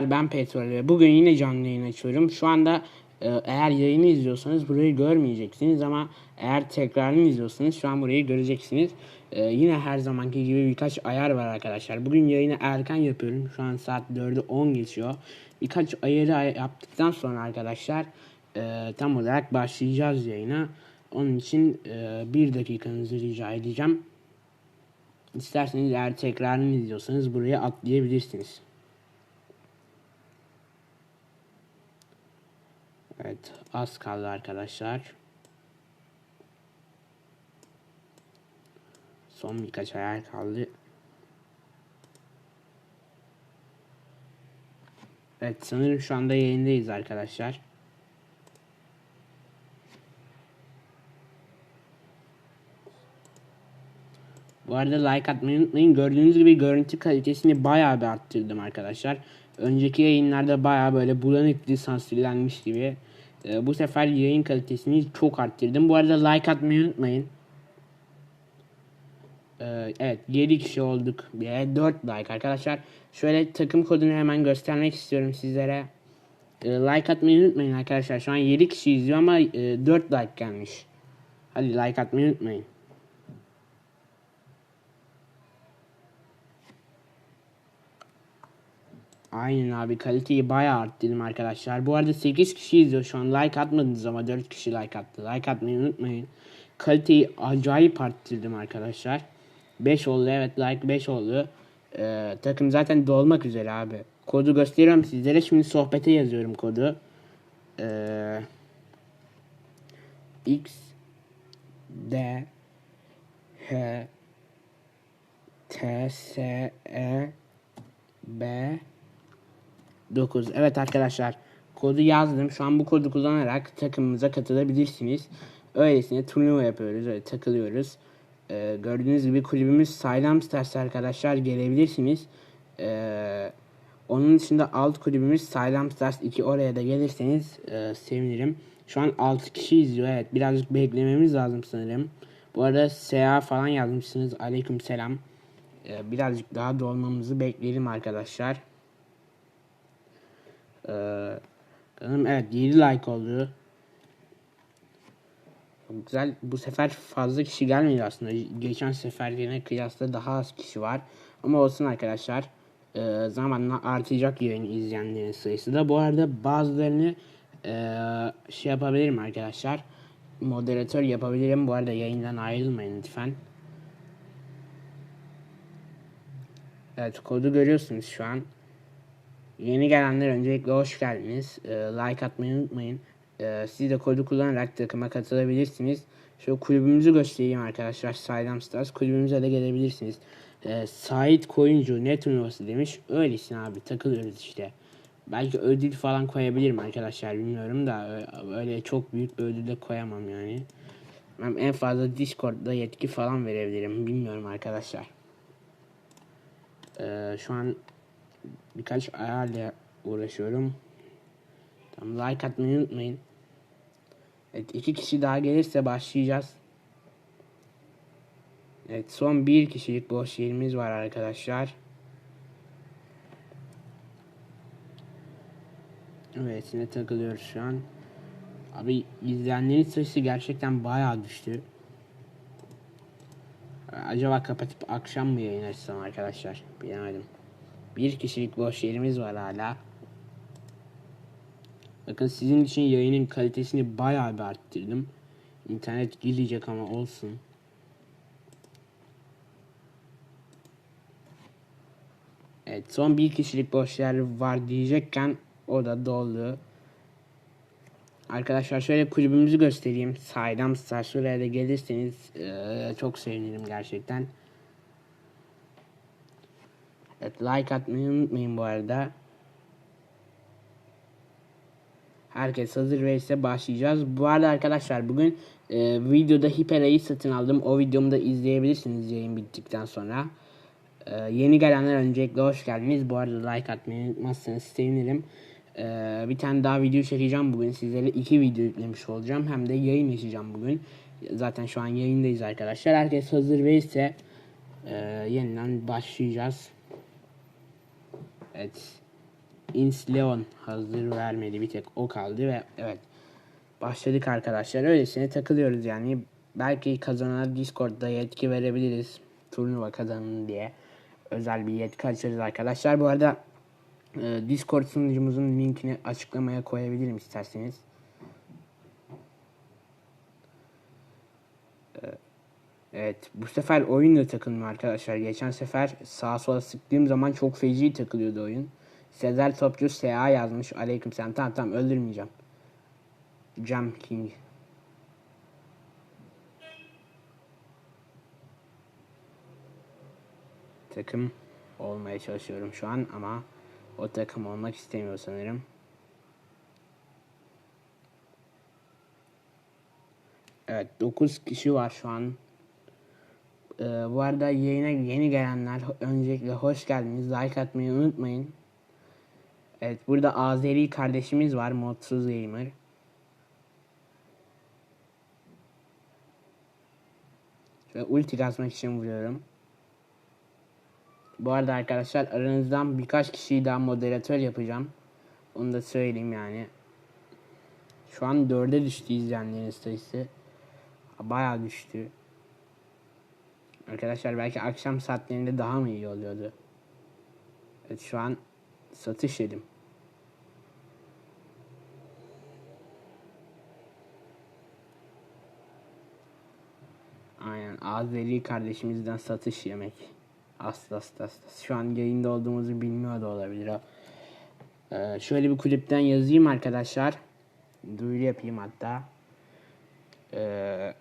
Ben Petrol ve bugün yine canlı yayın açıyorum. Şu anda e, eğer yayını izliyorsanız burayı görmeyeceksiniz ama eğer tekrarını izliyorsanız şu an burayı göreceksiniz. E, yine her zamanki gibi birkaç ayar var arkadaşlar. Bugün yayını erken yapıyorum. Şu an saat 4'ü 10 geçiyor. Birkaç ayarı ay- yaptıktan sonra arkadaşlar e, tam olarak başlayacağız yayına. Onun için e, bir dakikanızı rica edeceğim. İsterseniz eğer tekrarını izliyorsanız buraya atlayabilirsiniz. Evet az kaldı arkadaşlar. Son birkaç ayar kaldı. Evet sanırım şu anda yayındayız arkadaşlar. Bu arada like atmayı unutmayın. Gördüğünüz gibi görüntü kalitesini bayağı bir arttırdım arkadaşlar. Önceki yayınlarda bayağı böyle bulanık sansürlenmiş gibi. Ee, bu sefer yayın kalitesini çok arttırdım. Bu arada like atmayı unutmayın. Ee, evet 7 kişi olduk. Bir 4 like arkadaşlar. Şöyle takım kodunu hemen göstermek istiyorum sizlere. Ee, like atmayı unutmayın arkadaşlar. Şu an 7 kişi izliyor ama e, 4 like gelmiş. Hadi like atmayı unutmayın. Aynen abi kaliteyi bayağı arttırdım arkadaşlar. Bu arada 8 kişi izliyor şu an. Like atmadınız ama 4 kişi like attı. Like atmayı unutmayın. Kaliteyi acayip arttırdım arkadaşlar. 5 oldu evet like 5 oldu. Ee, takım zaten dolmak üzere abi. Kodu gösteriyorum sizlere. Şimdi sohbete yazıyorum kodu. Ee, X D H T S E B 9. Evet arkadaşlar kodu yazdım. Şu an bu kodu kullanarak takımımıza katılabilirsiniz. Öylesine turnuva yapıyoruz. Öyle takılıyoruz. Ee, gördüğünüz gibi kulübümüz Saydam Stars arkadaşlar gelebilirsiniz. Ee, onun dışında alt kulübümüz Saydam Stars 2 oraya da gelirseniz e, sevinirim. Şu an 6 kişi izliyor. Evet birazcık beklememiz lazım sanırım. Bu arada SA falan yazmışsınız. Aleyküm selam. Ee, birazcık daha dolmamızı bekleyelim arkadaşlar. Ee, evet 7 like oldu. Güzel. Bu sefer fazla kişi gelmedi aslında. Geçen seferlerine kıyasla daha az kişi var. Ama olsun arkadaşlar. Ee, zamanla artacak yayın izleyenlerin sayısı da. Bu arada bazılarını ee, şey yapabilirim arkadaşlar. Moderatör yapabilirim. Bu arada yayından ayrılmayın lütfen. Evet kodu görüyorsunuz şu an. Yeni gelenler öncelikle hoş geldiniz. Ee, like atmayı unutmayın. Ee, siz de kodu kullanarak takıma katılabilirsiniz. Şu kulübümüzü göstereyim arkadaşlar. Saydam Stars. Kulübümüze de gelebilirsiniz. Ee, Sait Koyuncu ne turnuvası demiş. Öylesin abi takılıyoruz işte. Belki ödül falan koyabilirim arkadaşlar bilmiyorum da öyle çok büyük bir ödül de koyamam yani. Ben en fazla Discord'da yetki falan verebilirim. Bilmiyorum arkadaşlar. Ee, şu an birkaç ayarla uğraşıyorum. Tamam like atmayı unutmayın. Evet iki kişi daha gelirse başlayacağız. Evet son bir kişilik boş yerimiz var arkadaşlar. Evet yine takılıyoruz şu an. Abi izleyenlerin sayısı gerçekten bayağı düştü. Acaba kapatıp akşam mı yayın açsam arkadaşlar? Bilemedim. Bir kişilik boş yerimiz var hala. Bakın sizin için yayının kalitesini bayağı bir arttırdım. İnternet gidecek ama olsun. Evet son bir kişilik boş yer var diyecekken o da doldu. Arkadaşlar şöyle kulübümüzü göstereyim. Saydam Star şuraya da gelirseniz çok sevinirim gerçekten. Evet like atmayı unutmayın bu arada. Herkes hazır verirse başlayacağız. Bu arada arkadaşlar bugün e, videoda Hipera'yı satın aldım. O videomu da izleyebilirsiniz yayın bittikten sonra. E, yeni gelenler öncelikle hoş geldiniz. Bu arada like atmayı unutmazsanız sevinirim. E, bir tane daha video çekeceğim bugün. Sizlere iki video yüklemiş olacağım. Hem de yayın açacağım bugün. Zaten şu an yayındayız arkadaşlar. Herkes hazır verirse e, yeniden başlayacağız. Evet. Insleon hazır vermedi. Bir tek o kaldı ve evet başladık arkadaşlar. Öylesine takılıyoruz yani. Belki kazanana Discord'da yetki verebiliriz. Turnuva kazanın diye. Özel bir yetki açarız arkadaşlar. Bu arada e, Discord sunucumuzun linkini açıklamaya koyabilirim isterseniz. Evet bu sefer oyunla takılmıyor arkadaşlar. Geçen sefer sağa sola sıktığım zaman çok feci takılıyordu oyun. Sezer Topçu SA yazmış. Aleyküm selam. Tamam tamam öldürmeyeceğim. Jam King. Takım olmaya çalışıyorum şu an ama o takım olmak istemiyor sanırım. Evet 9 kişi var şu an. Ee, bu arada yayına yeni gelenler öncelikle hoş geldiniz. Like atmayı unutmayın. Evet burada Azeri kardeşimiz var. Modsuz Gamer. Şöyle ulti kasmak için vuruyorum. Bu arada arkadaşlar aranızdan birkaç kişiyi daha moderatör yapacağım. Onu da söyleyeyim yani. Şu an dörde düştü izleyenlerin sayısı. Bayağı düştü. Arkadaşlar belki akşam saatlerinde daha mı iyi oluyordu? Evet şu an satış yedim. Aynen Azeri kardeşimizden satış yemek. Asla asla asla. Şu an yayında olduğumuzu bilmiyor da olabilir o. Ee, şöyle bir kulüpten yazayım arkadaşlar. Duyuru yapayım hatta. Ee,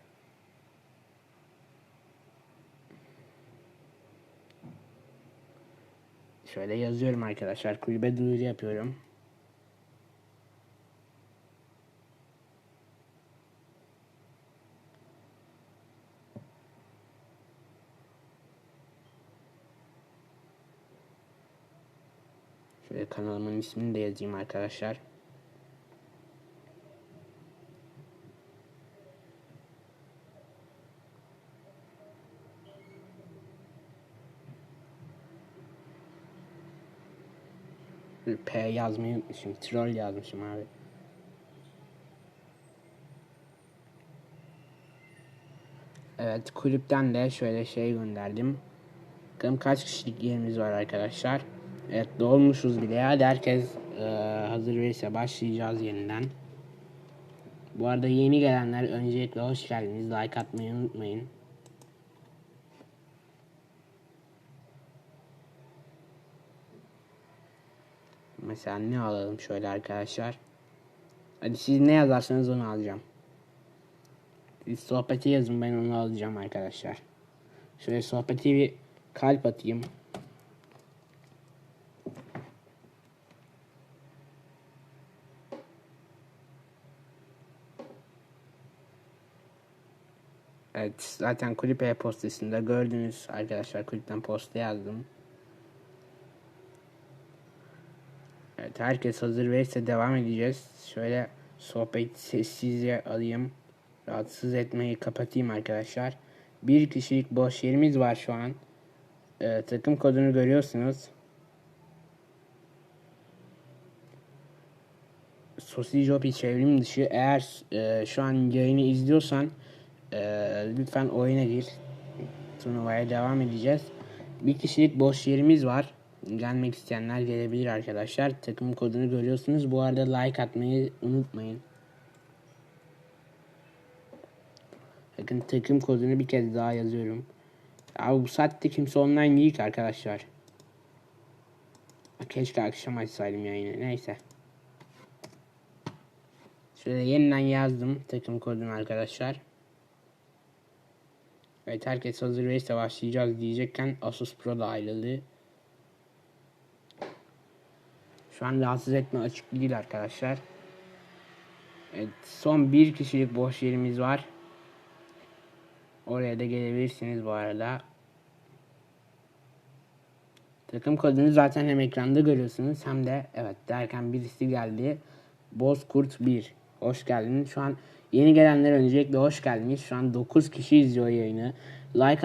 Şöyle yazıyorum arkadaşlar. Kulübe duyuru yapıyorum. Şöyle kanalımın ismini de yazayım arkadaşlar. P yazmayı unutmuşum. Troll yazmışım abi. Evet kulüpten de şöyle şey gönderdim. Bakalım kaç kişilik yerimiz var arkadaşlar. Evet dolmuşuz bile. Hadi herkes e, hazır verirse başlayacağız yeniden. Bu arada yeni gelenler öncelikle hoş geldiniz. Like atmayı unutmayın. Mesela ne alalım şöyle arkadaşlar. Hadi siz ne yazarsanız onu alacağım. Siz sohbeti yazın ben onu alacağım arkadaşlar. Şöyle sohbeti bir kalp atayım. Evet zaten kulüp e-postasında gördünüz arkadaşlar kulüpten posta yazdım. Evet herkes hazır verirse devam edeceğiz. Şöyle sohbet sessizce alayım. Rahatsız etmeyi kapatayım arkadaşlar. Bir kişilik boş yerimiz var şu an. Ee, takım kodunu görüyorsunuz. Sosijopi çevrim dışı. Eğer e, şu an yayını izliyorsan e, lütfen oyuna gir. Turnuvaya devam edeceğiz. Bir kişilik boş yerimiz var. Gelmek isteyenler gelebilir arkadaşlar. Takım kodunu görüyorsunuz. Bu arada like atmayı unutmayın. Bakın takım kodunu bir kez daha yazıyorum. Abi bu saatte kimse online değil ki arkadaşlar. Keşke akşam açsaydım yayını. Neyse. Şöyle yeniden yazdım takım kodunu arkadaşlar. Evet herkes hazır verirse başlayacağız diyecekken Asus Pro da ayrıldı. Şu an rahatsız etme açık değil arkadaşlar. Evet son bir kişilik boş yerimiz var. Oraya da gelebilirsiniz bu arada. Takım kodunu zaten hem ekranda görüyorsunuz hem de evet derken birisi geldi. Bozkurt 1. Hoş geldiniz. Şu an yeni gelenler öncelikle hoş geldiniz. Şu an 9 kişi izliyor yayını. Like